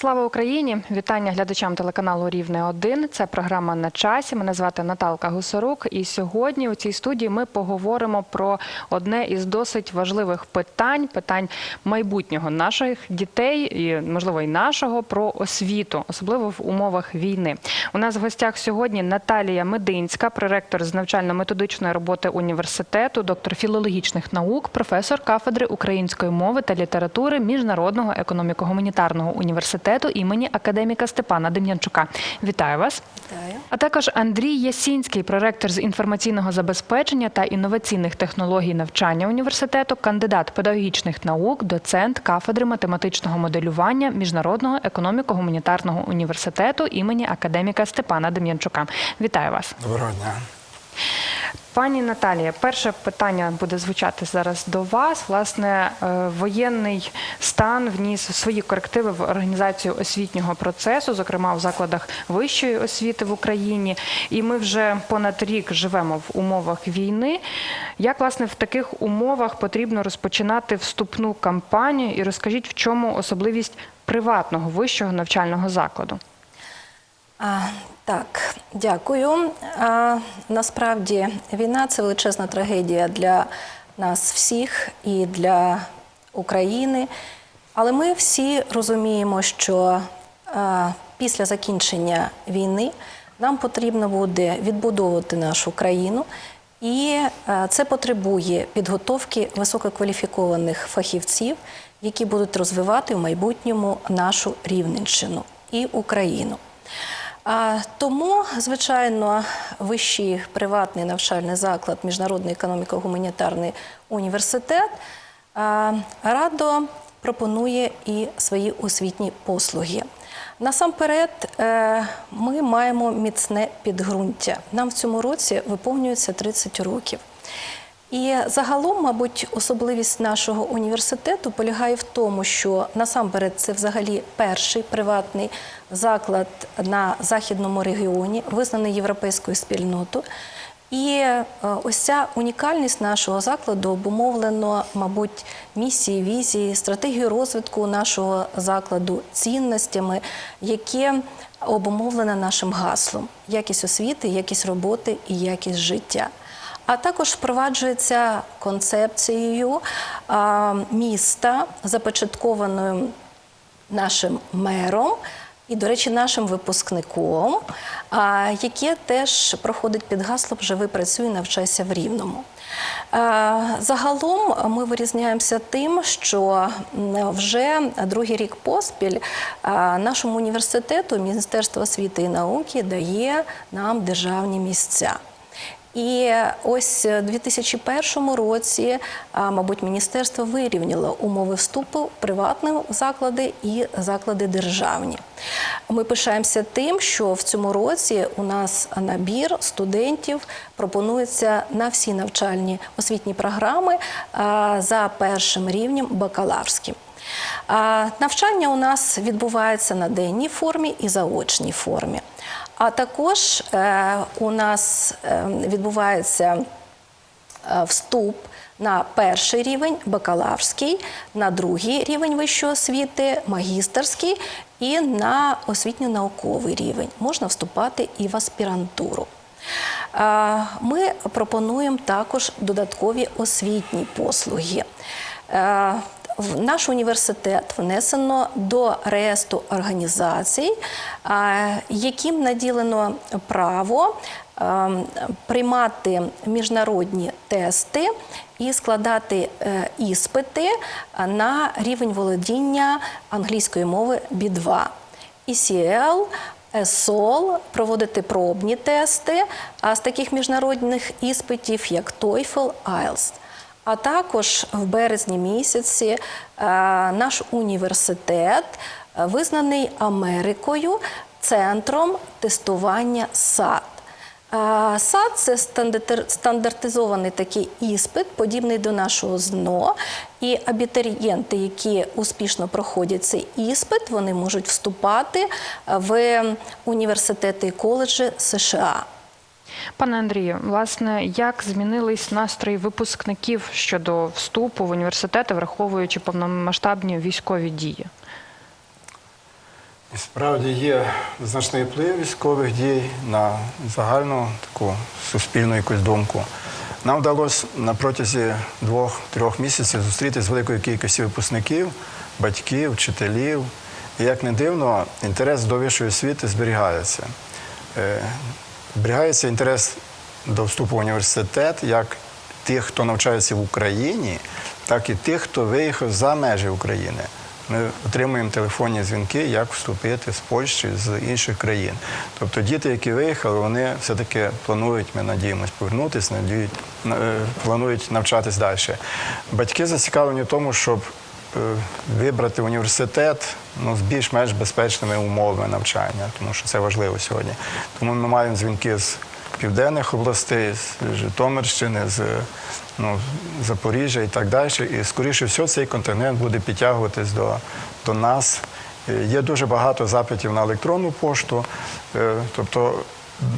Слава Україні! Вітання глядачам телеканалу Рівне 1 Це програма на часі. Мене звати Наталка Гусарук. І сьогодні у цій студії ми поговоримо про одне із досить важливих питань питань майбутнього наших дітей і можливо і нашого про освіту, особливо в умовах війни. У нас в гостях сьогодні Наталія Мединська, проректор з навчально-методичної роботи університету, доктор філологічних наук, професор кафедри української мови та літератури Міжнародного економіко-гуманітарного університету імені академіка Степана Дем'янчука. Вітаю вас. Вітаю. А також Андрій Ясінський, проректор з інформаційного забезпечення та інноваційних технологій навчання університету, кандидат педагогічних наук, доцент кафедри математичного моделювання Міжнародного економіко-гуманітарного університету імені академіка Степана Дем'янчука. Вітаю вас. Доброго дня. Пані Наталія, перше питання буде звучати зараз до вас. Власне, е, воєнний стан вніс свої корективи в організацію освітнього процесу, зокрема в закладах вищої освіти в Україні. І ми вже понад рік живемо в умовах війни. Як власне в таких умовах потрібно розпочинати вступну кампанію? І розкажіть, в чому особливість приватного вищого навчального закладу? Так, дякую. Насправді війна це величезна трагедія для нас всіх і для України. Але ми всі розуміємо, що після закінчення війни нам потрібно буде відбудовувати нашу країну, і це потребує підготовки висококваліфікованих фахівців, які будуть розвивати в майбутньому нашу Рівненщину і Україну. Тому, звичайно, вищий приватний навчальний заклад, Міжнародний економіко-гуманітарний університет радо пропонує і свої освітні послуги. Насамперед, е, ми маємо міцне підґрунтя. Нам в цьому році виповнюється 30 років. І загалом, мабуть, особливість нашого університету полягає в тому, що насамперед це взагалі перший приватний заклад на західному регіоні, визнаний європейською спільнотою. І е, ось ця унікальність нашого закладу обумовлено, мабуть, місією, візією, стратегією розвитку нашого закладу, цінностями, які обумовлено нашим гаслом: якість освіти, якість роботи і якість життя. А також впроваджується концепцією міста, започаткованою нашим мером і, до речі, нашим випускником, яке теж проходить під гаслом «Живи, працюй, навчайся в Рівному». Загалом ми вирізняємося тим, що вже другий рік поспіль нашому університету Міністерство освіти і науки дає нам державні місця. І ось у 2001 році, мабуть, міністерство вирівняло умови вступу приватні заклади і заклади державні. Ми пишаємося тим, що в цьому році у нас набір студентів пропонується на всі навчальні освітні програми за першим рівнем бакалаврським. Навчання у нас відбувається на денній формі і заочній формі. А також е, у нас е, відбувається е, вступ на перший рівень бакалаврський, на другий рівень вищої освіти, магістерський і на освітньо-науковий рівень. Можна вступати і в аспірантуру. Ми пропонуємо також додаткові освітні послуги. Е, в наш університет внесено до реєстру організацій, яким наділено право приймати міжнародні тести і складати е, іспити на рівень володіння англійської мови B2. ECL, ESOL, проводити пробні тести а з таких міжнародних іспитів, як TOEFL, IELTS. А також в березні місяці е, наш університет е, визнаний Америкою центром тестування САД. Е, САД це стандартизований такий іспит, подібний до нашого ЗНО. І абітурієнти, які успішно проходять цей іспит, вони можуть вступати в університети і коледжі США. Пане Андрію, власне, як змінились настрої випускників щодо вступу в університети, враховуючи повномасштабні військові дії? І справді є значний вплив військових дій на загальну таку суспільну якусь думку. Нам вдалося на протязі двох-трьох місяців зустріти з великою кількістю випускників, батьків, вчителів. І як не дивно, інтерес до вищої освіти зберігається. Зберігається інтерес до вступу в університет як тих, хто навчається в Україні, так і тих, хто виїхав за межі України. Ми отримуємо телефонні дзвінки, як вступити з Польщі, з інших країн. Тобто діти, які виїхали, вони все-таки планують, ми надіємось, повернутися, надіють, на- е, планують навчатись далі. Батьки зацікавлені в тому, щоб вибрати університет ну, з більш-менш безпечними умовами навчання, тому що це важливо сьогодні. Тому ми маємо дзвінки з південних областей, з Житомирщини, з ну, Запоріжжя і так далі. І скоріше всього цей континент буде підтягуватись до, до нас. Е, Є дуже багато запитів на електронну пошту, е, тобто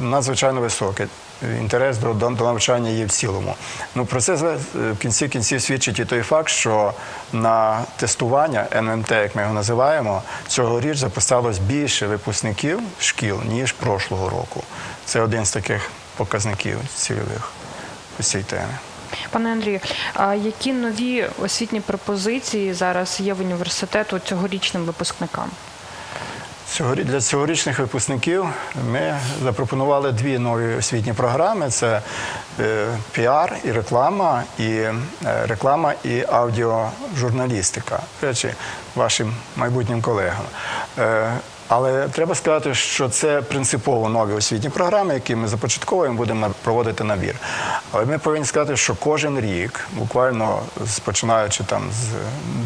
надзвичайно високий. Інтерес до, до, навчання є в цілому. Ну про це зве- в кінці кінців свідчить і той факт, що на тестування НМТ, як ми його називаємо, цьогоріч записалось більше випускників шкіл ніж прошлого року. Це один з таких показників цільових у цій темі. Пане Андрію, а які нові освітні пропозиції зараз є в університету цьогорічним випускникам? Для цьогорічних випускників ми запропонували дві нові освітні програми: це е, піар і реклама, і е, реклама і аудіожурналістика. Речі, вашим майбутнім колегам. Е, але треба сказати, що це принципово нові освітні програми, які ми започатковуємо, будемо проводити набір. Але ми повинні сказати, що кожен рік, буквально починаючи там з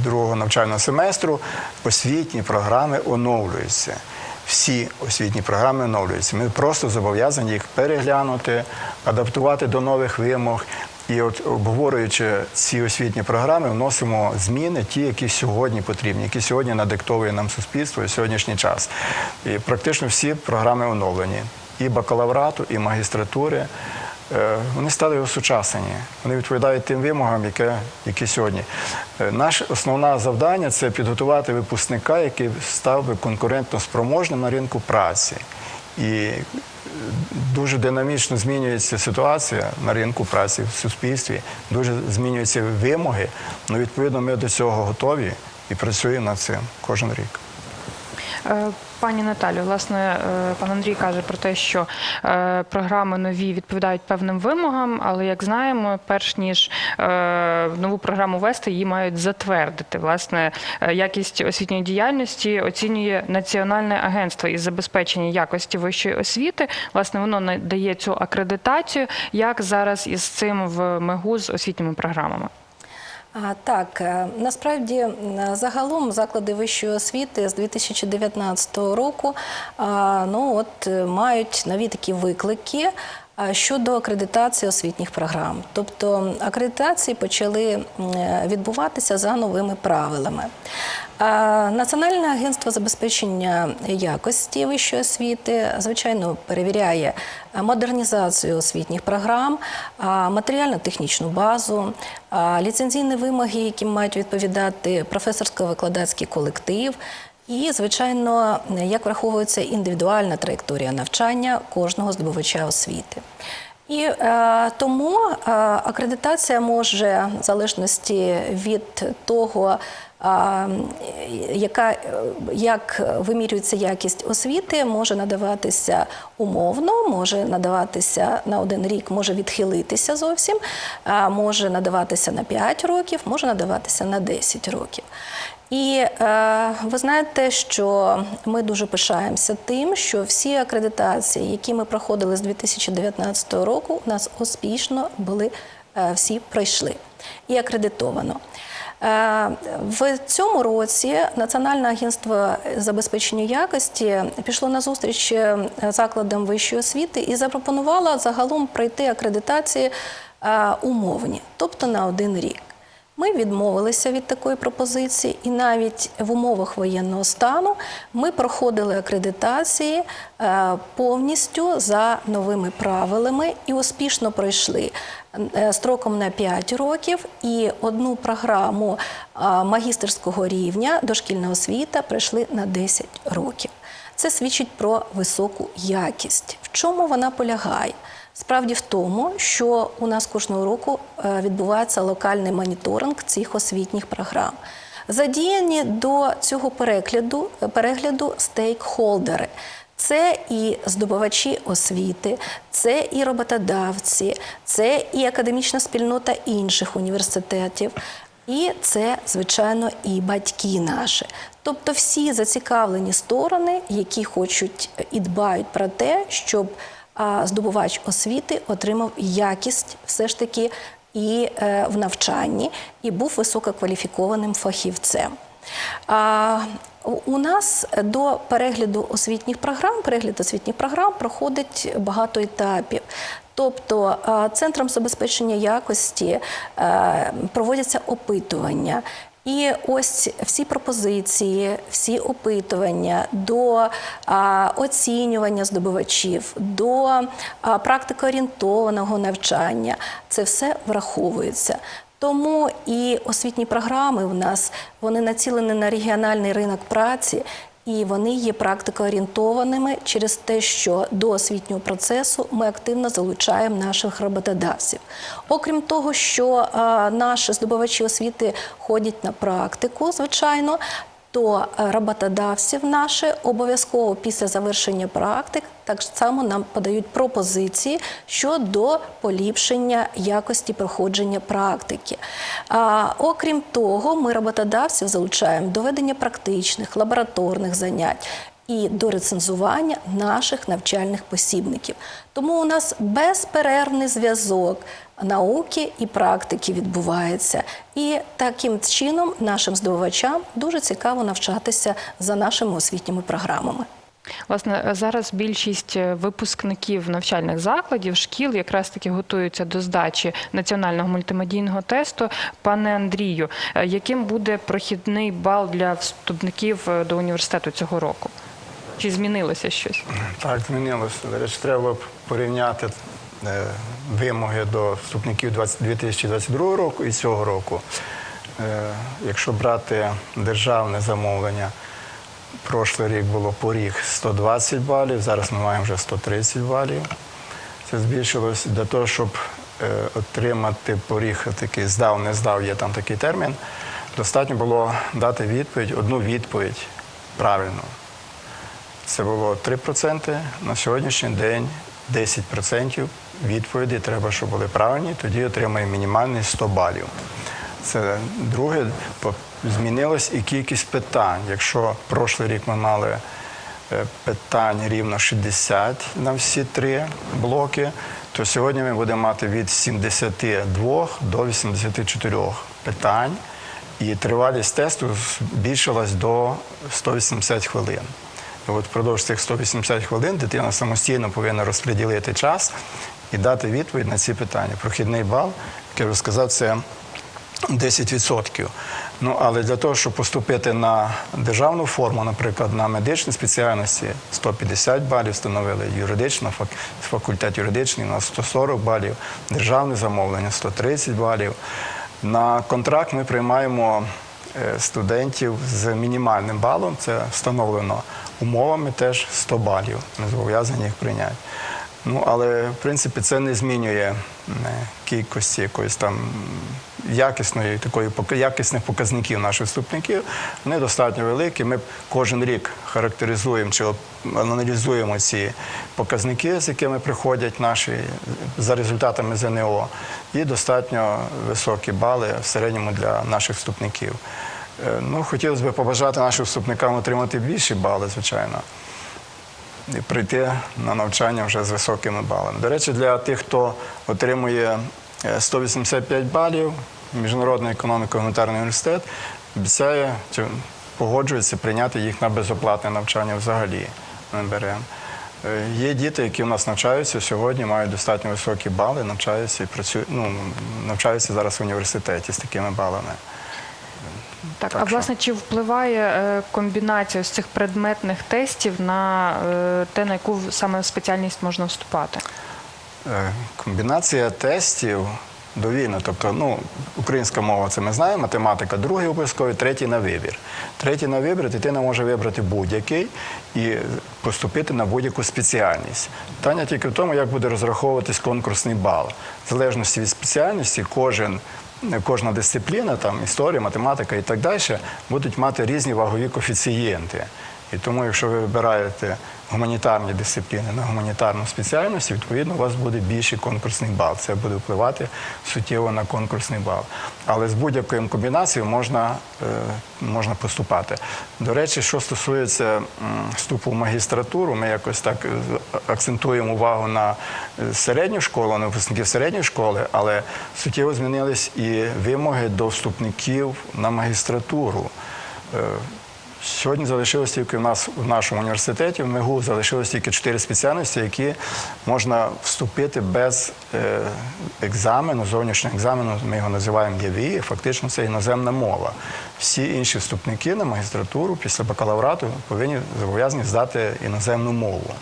другого навчального семестру, освітні програми оновлюються. Всі освітні програми оновлюються. Ми просто зобов'язані їх переглянути, адаптувати до нових вимог. І от обговорюючи ці освітні програми, вносимо зміни, ті, які сьогодні потрібні, які сьогодні надиктовує нам суспільство і сьогоднішній час. І практично всі програми оновлені. І бакалаврату, і магістратури. Е, Вони стали осучаснені. Вони відповідають тим вимогам, які, які сьогодні. Е, Наше основне завдання це підготувати випускника, який став би конкурентно спроможним на ринку праці. І е, дуже динамічно змінюється ситуація на ринку праці в суспільстві, дуже змінюються вимоги. Ну, відповідно, ми до цього готові і працюємо над цим кожен рік. Е, Пані Наталю, власне, е, пан Андрій каже про те, що е, програми нові відповідають певним вимогам, але як знаємо, перш ніж нову програму вести, її мають затвердити. Власне, якість освітньої діяльності оцінює Національне агентство із забезпечення якості вищої освіти. Власне, воно надає цю акредитацію. Як зараз із цим в МЕГУ з освітніми програмами? Так, е, насправді загалом заклади вищої освіти з 2019 року ну, от, е, мають нові такі виклики щодо акредитації освітніх програм. Тобто акредитації почали відбуватися за новими правилами. Національне агентство забезпечення якості вищої освіти, звичайно, перевіряє модернізацію освітніх програм, матеріально-технічну базу, ліцензійні вимоги, яким мають відповідати професорсько-викладацький колектив. І, звичайно, як враховується індивідуальна траєкторія навчання кожного здобувача освіти. І е, тому е, акредитація може, в залежності від того, а, яка, е, як вимірюється якість освіти, може надаватися умовно, може надаватися на один рік, може відхилитися зовсім, а може надаватися на 5 років, може надаватися на 10 років. І е, ви знаєте, що ми дуже пишаємося тим, що всі акредитації, які ми проходили з 2019 року, у нас успішно були е, всі пройшли і акредитовано. Е, В цьому році Національне агентство забезпечення якості пішло на зустріч е, закладам вищої освіти і запропонувало загалом пройти акредитації е, умовні, тобто на один рік. Ми відмовилися від такої пропозиції, і навіть в умовах воєнного стану ми проходили акредитації е, повністю за новими правилами і успішно пройшли е, строком на 5 років. І одну програму е, магістерського рівня дошкільна освіта пройшли на 10 років. це свідчить про високу якість. В чому вона полягає? Справді в тому, що у нас кожного року е, відбувається локальний моніторинг цих освітніх програм. Задіяні до цього перегляду, перегляду стейкхолдери. Це і здобувачі освіти, це і роботодавці, це і академічна спільнота інших університетів, і це, звичайно, і батьки наші. Тобто всі зацікавлені сторони, які хочуть і дбають про те, щоб здобувач освіти отримав якість все ж таки і е, в навчанні, і був висококваліфікованим фахівцем. У- нас до перегляду освітніх програм, перегляд освітніх програм проходить багато етапів. Тобто центром забезпечення якості е, проводяться опитування. І ось всі пропозиції, всі опитування до оцінювання здобувачів, до практикоорієнтованого навчання, це все враховується. Тому і освітні програми в нас вони націлені на регіональний ринок праці. І вони є практикоорієнтованими через те, що до освітнього процесу ми активно залучаємо наших роботодавців. Окрім того, що наші здобувачі освіти ходять на практику, звичайно, то е, роботодавців наші обов'язково після завершення практик так само нам подають пропозиції щодо поліпшення якості проходження практики. А, окрім того, ми роботодавців залучаємо до ведення практичних лабораторних занять. І до рецензування наших навчальних посібників. Тому у нас безперервний зв'язок науки і практики відбувається. І таким чином нашим здобувачам дуже цікаво навчатися за нашими освітніми програмами. Власне, зараз більшість е, випускників навчальних закладів, шкіл якраз таки готуються до здачі національного мультимедійного тесту. Пане Андрію, е, яким буде прохідний бал для вступників е, до університету цього року? Чи змінилося щось? Так, змінилося. До речі, треба порівняти е, вимоги до вступників 2022 року і цього року. Е, якщо брати державне замовлення, прошлий рік було поріг 120 балів, зараз ми маємо вже 130 балів. Це збільшилось для того, щоб е, отримати поріг такий здав, не здав, є там такий термін. Достатньо було дати відповідь, одну відповідь правильну. Це було 3%. На сьогоднішній день 10% відповідей треба, щоб були правильні, тоді отримає мінімальний 100 балів. Це друге, змінилась і кількість питань. Якщо прошлий рік ми мали е, питань рівно 60 на всі три блоки, то сьогодні ми будемо мати від 72 до 84 питань. І тривалість тесту збільшилась до 180 хвилин. От впродовж цих 180 хвилин дитина самостійно повинна розподілити час і дати відповідь на ці питання. Прохідний бал, як я вже сказав, це 10%. Ну, але для того, щоб поступити на державну форму, наприклад, на медичні спеціальності, 150 балів встановили юридична, факультет юридичний, на 140 балів, державне замовлення 130 балів. На контракт ми приймаємо е, студентів з мінімальним балом, це встановлено умовами теж 100 балів. Ми зобов'язані їх прийняти. Ну, але в принципі це не змінює е, кількості якоїсь там якісної такої якісних показників наших вступників. Вони достатньо великі. Ми кожен рік характеризуємо чи аналізуємо ці показники, з якими приходять наші за результатами ЗНО, і достатньо високі бали в середньому для наших вступників. Е, Ну, хотілося б побажати нашим вступникам отримати більші бали, звичайно і прийти на навчання вже з високими балами. До речі, для тих, хто отримує е, 185 балів, Міжнародний економіко-гуманітарний університет обіцяє чи погоджується прийняти їх на безоплатне навчання взагалі. Ми. Е, Є діти, які в нас навчаються сьогодні, мають достатньо високі бали, навчаються і працюють, ну, навчаються зараз в університеті з такими балами. Так, Так а що- власне, чи впливає е, комбінація з цих предметних тестів на е, те, на яку саме спеціальність можна вступати? Е, Комбінація тестів довільно. Тобто, ну, українська мова це ми знаємо, математика другий обов'язковий, третій на вибір. Третій на вибір дитина може вибрати будь-який і поступити на будь-яку спеціальність. Питання тільки в тому, як буде розраховуватись конкурсний бал. В залежності від спеціальності, кожен. Кожна дисципліна, там історія, математика і так далі, будуть мати різні вагові коефіцієнти. І тому, якщо ви вибираєте гуманітарні дисципліни на гуманітарну спеціальність, відповідно, у вас буде більший конкурсний бал. Це буде впливати суттєво на конкурсний бал. Але з будь-якою комбінацією можна, е, можна поступати. До речі, що стосується вступу в магістратуру, ми якось так е, акцентуємо увагу на е, середню школу, на випускників середньої школи, але суттєво змінились і вимоги до вступників на магістратуру. Сьогодні залишилось тільки в нас в нашому університеті, в МИГУ залишилось тільки чотири спеціальності, які можна вступити без е, екзамену, зовнішнього екзамену. Ми його називаємо ЄВІ, фактично це іноземна мова. Всі інші вступники на магістратуру після бакалаврату повинні зобов'язані здати іноземну мову.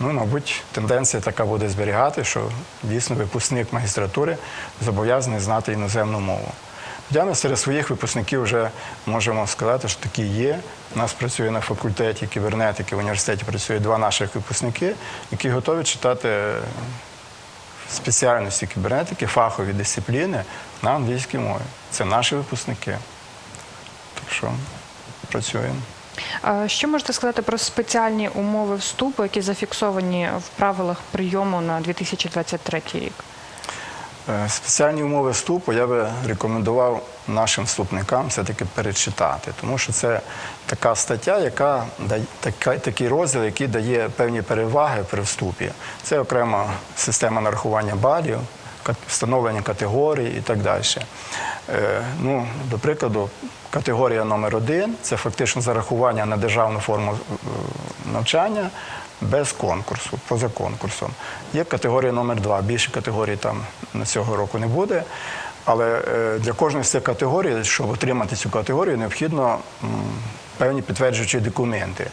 Ну, мабуть, тенденція така буде зберігати, що дійсно випускник магістратури зобов'язаний знати іноземну мову. Хоча серед своїх випускників вже можемо сказати, що такі є. У нас працює на факультеті кібернетики в університеті працює два наших випускники, які готові читати спеціальності кібернетики, фахові дисципліни на англійській мові. Це наші випускники. Так що працюємо. Що можете сказати про спеціальні умови вступу, які зафіксовані в правилах прийому на 2023 рік? Е, Спеціальні умови вступу я би рекомендував нашим вступникам все-таки перечитати, тому що це така стаття, яка дає такий розділ, який дає певні переваги при вступі. Це окрема система нарахування балів, встановлення категорій і так далі. Е, ну, до прикладу, категорія номер один це фактично зарахування на державну форму е, навчання без конкурсу, поза конкурсом. Є категорія номер два. Більше категорій там цього року не буде. Але е, для кожної з цих категорій, щоб отримати цю категорію, необхідно певні підтверджуючі документи.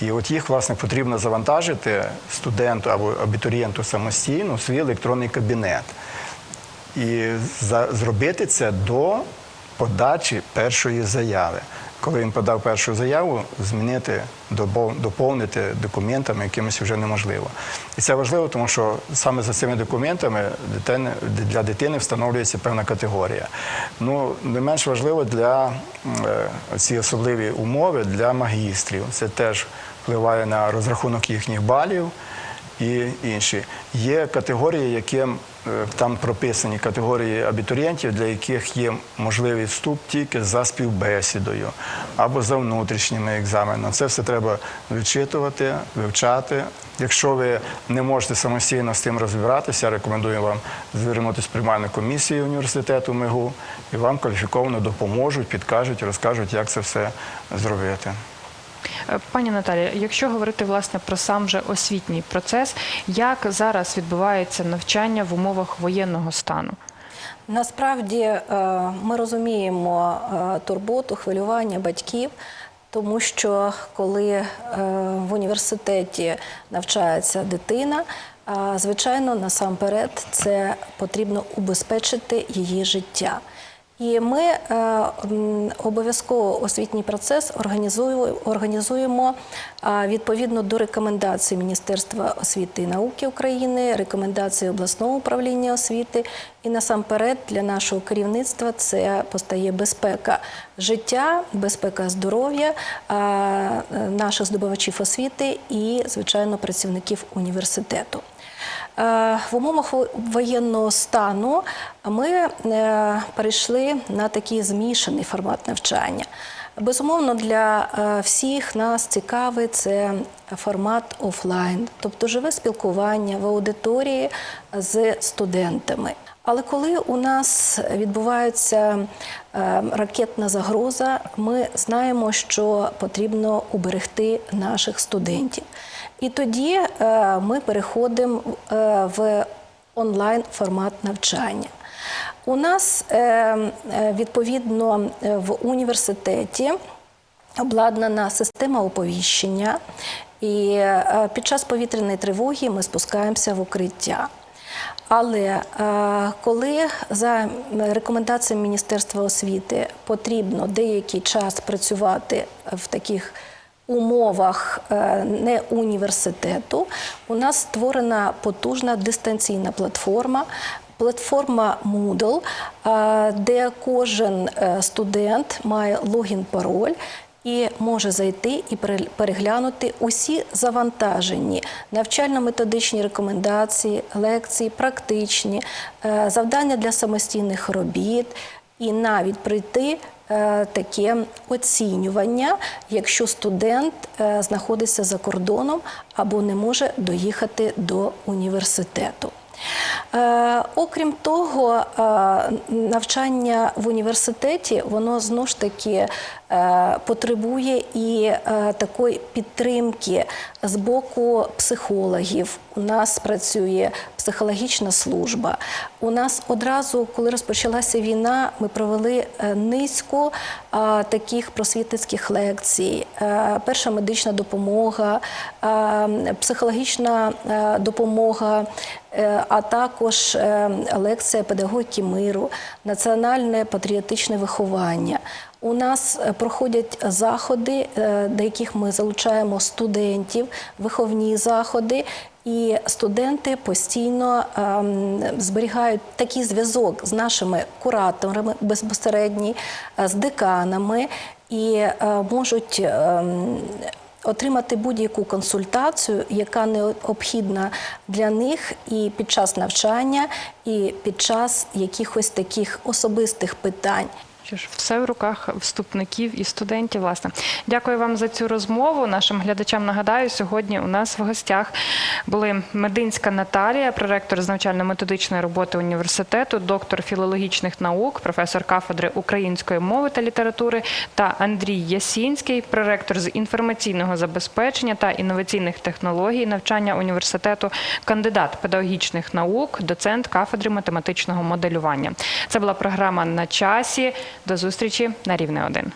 І от їх, власне, потрібно завантажити студенту або абітурієнту самостійно в свій електронний кабінет. І зробити це до подачі першої заяви. Коли він подав першу заяву, змінити, доповнити документами якимось вже неможливо. І це важливо, тому що саме за цими документами для дитини встановлюється певна категорія. Ну, не менш важливо для е, ці особливі умови для магістрів. Це теж впливає на розрахунок їхніх балів і інші. Є категорії, яким там прописані категорії абітурієнтів, для яких є можливий вступ тільки за співбесідою або за внутрішніми екзаменами. Це все треба вичитувати, вивчати. Якщо ви не можете самостійно з тим розбиратися, рекомендую вам звернутися в приймальну комісію університету МИГУ, і вам кваліфіковано допоможуть, підкажуть, розкажуть, як це все зробити. Е, Пані Наталі, якщо говорити власне про сам же освітній процес, як зараз відбувається навчання в умовах воєнного стану? Насправді е, ми розуміємо е, турботу, хвилювання батьків, тому що коли в університеті навчається дитина, звичайно, насамперед це потрібно убезпечити її життя. І ми е, обов'язково освітній процес організуємо, організуємо е, відповідно до рекомендацій Міністерства освіти і науки України, рекомендацій обласного управління освіти. І насамперед для нашого керівництва це постає безпека життя, безпека здоров'я е, наших здобувачів освіти і, звичайно, працівників університету. Е, В умовах воєнного стану ми е, перейшли на такий змішаний формат навчання. Безумовно, для е, всіх нас цікавий це формат офлайн, тобто живе спілкування в аудиторії з студентами. Але коли у нас відбувається ракетна загроза, ми знаємо, що потрібно уберегти наших студентів. І тоді е, ми переходимо е, в онлайн формат навчання. У нас е, відповідно в університеті обладнана система оповіщення, і під час повітряної тривоги ми спускаємося в укриття. Але коли за рекомендаціями Міністерства освіти потрібно деякий час працювати в таких умовах е, не університету, у нас створена потужна дистанційна платформа. Платформа Moodle, е, де кожен е, студент має логін-пароль і може зайти і пере- переглянути усі завантажені навчально-методичні рекомендації, лекції, практичні, завдання для самостійних робіт, і навіть прийти таке оцінювання, якщо студент е, знаходиться за кордоном або не може доїхати до університету. Е, окрім того, е, навчання в університеті воно знову ж таки е, потребує і е, такої підтримки з боку психологів. У нас працює психологічна служба. У нас одразу, коли розпочалася війна, ми провели е, низку е, таких просвітницьких лекцій. Е, Перша медична допомога, е, психологічна е, допомога. Е, А також е, лекція педагогіки миру, національне патріотичне виховання. У нас е, проходять заходи, е, до яких ми залучаємо студентів, виховні заходи. І студенти постійно ем, зберігають такий зв'язок з нашими кураторами безпосередній, е, з деканами і е, можуть ем, отримати будь-яку консультацію, яка необхідна для них і під час навчання, і під час якихось таких особистих питань. Все в руках вступників і студентів. Власне, дякую вам за цю розмову. Нашим глядачам нагадаю, сьогодні у нас в гостях були Мединська Наталія, проректор з навчально-методичної роботи університету, доктор філологічних наук, професор кафедри української мови та літератури, та Андрій Ясінський, проректор з інформаційного забезпечення та інноваційних технологій навчання університету, кандидат педагогічних наук, доцент кафедри математичного моделювання. Це була програма на часі. До зустрічі на рівне 1.